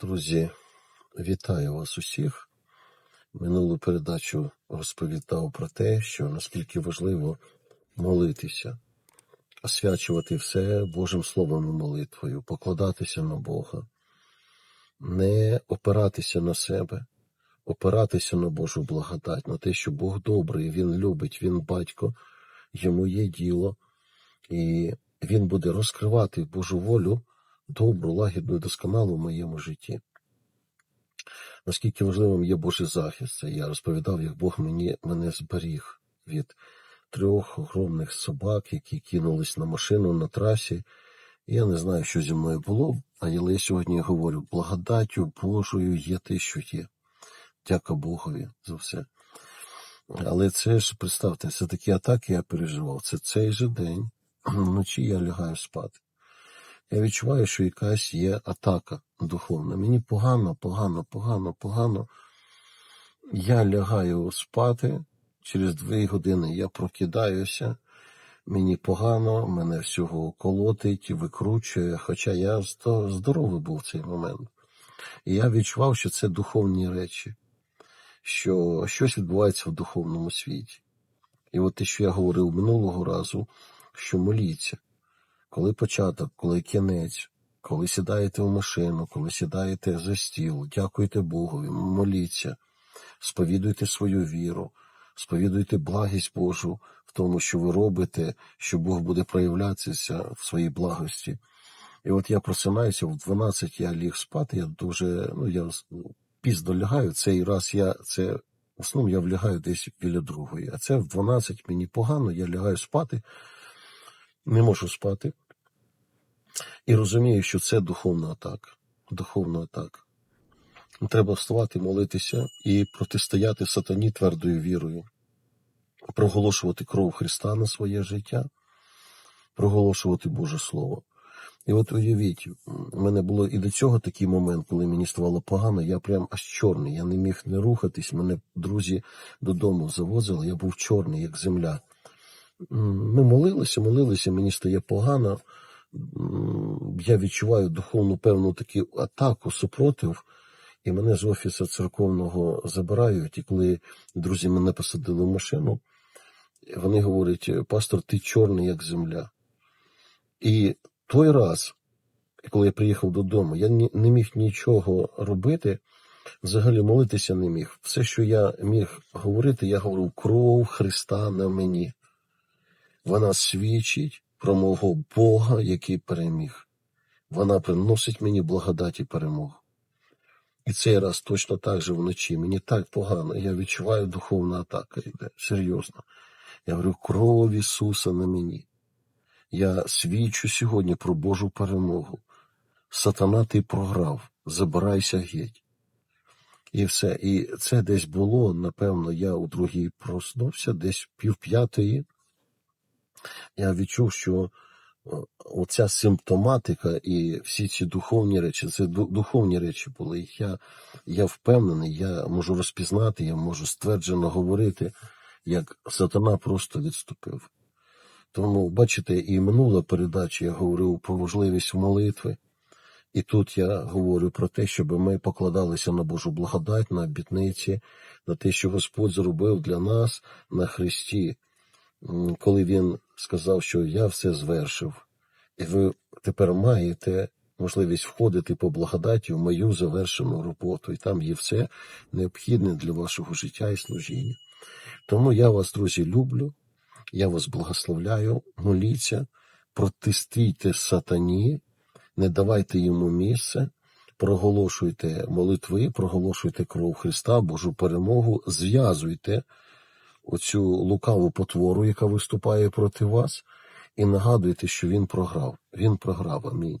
Друзі, вітаю вас усіх. Минулу передачу розповідав про те, що наскільки важливо молитися, освячувати все Божим Словом і молитвою, покладатися на Бога, не опиратися на себе, опиратися на Божу благодать, на те, що Бог добрий, Він любить, Він батько, йому є діло, і Він буде розкривати Божу волю добру, лагідну і досконалу в моєму житті. Наскільки важливим є Божий захист, це я розповідав, як Бог мені, мене зберіг від трьох огромних собак, які кинулись на машину на трасі. Я не знаю, що зі мною було, але я сьогодні говорю, благодаттю Божою є те, що є. Дяка Богові за все. Але це ж, представте, це такі атаки я переживав. Це цей же день, вночі я лягаю спати. Я відчуваю, що якась є атака духовна. Мені погано, погано, погано, погано. Я лягаю спати, через дві години я прокидаюся, мені погано, мене всього колотить, викручує, хоча я здоровий був в цей момент. І я відчував, що це духовні речі, що щось відбувається в духовному світі. І от те, що я говорив минулого разу, що моліться коли початок, коли кінець, коли сідаєте в машину, коли сідаєте за стіл, дякуйте Богові, моліться, сповідуйте свою віру, сповідуйте благість Божу в тому, що ви робите, що Бог буде проявлятися в своїй благості. І от я просинаюся, в 12 я ліг спати, я дуже, ну я ну, пізно лягаю, цей раз я це. В основному я влягаю десь біля другої, а це в 12 мені погано, я лягаю спати, не можу спати. І розумію, що це духовна атака. Духовна атака. Треба вставати, молитися і протистояти сатані твердою вірою, проголошувати кров Христа на своє життя, проголошувати Боже Слово. І от уявіть, у мене було і до цього такий момент, коли мені ставало погано, я прям аж чорний, я не міг не рухатись, мене друзі додому завозили, я був чорний, як земля. Ми молилися, молилися, мені стає погано. Я відчуваю духовну певну таку атаку, супротив, і мене з офісу церковного забирають. І коли друзі мене посадили в машину, вони говорять: пастор, ти чорний, як земля. І той раз, коли я приїхав додому, я не міг нічого робити, взагалі молитися не міг. Все, що я міг говорити, я говорив кров Христа на мені. Вона свідчить про мого Бога, який переміг. Вона приносить мені благодать і перемогу. І цей раз точно так же вночі. Мені так погано. Я відчуваю духовна атака йде. Серйозно. Я говорю, кров Ісуса на мені. Я свідчу сьогодні про Божу перемогу. Сатана, ти програв, забирайся геть. І все. І це десь було, напевно, я у другій проснувся, десь пів п'ятої. Я відчув, що е, оця симптоматика і всі ці духовні речі, це духовні речі були. І Я, я впевнений, я можу розпізнати, я можу стверджено говорити, як сатана просто відступив. Тому, бачите, і минула передача я говорив про важливість молитви. І тут я говорю про те, щоб ми покладалися на Божу благодать, на обітниці, на те, що Господь зробив для нас на Христі, коли Він сказав, що я все звершив, і ви тепер маєте можливість входити по благодаті в мою завершену роботу, і там є все необхідне для вашого життя і служіння. Тому я вас, друзі, люблю, я вас благословляю, моліться, протистійте сатані, не давайте йому місце, проголошуйте молитви, проголошуйте кров Христа, Божу перемогу, зв'язуйте оцю лукаву потвору, яка виступає проти вас, і нагадуйте, що він програв. Він програв. Амінь.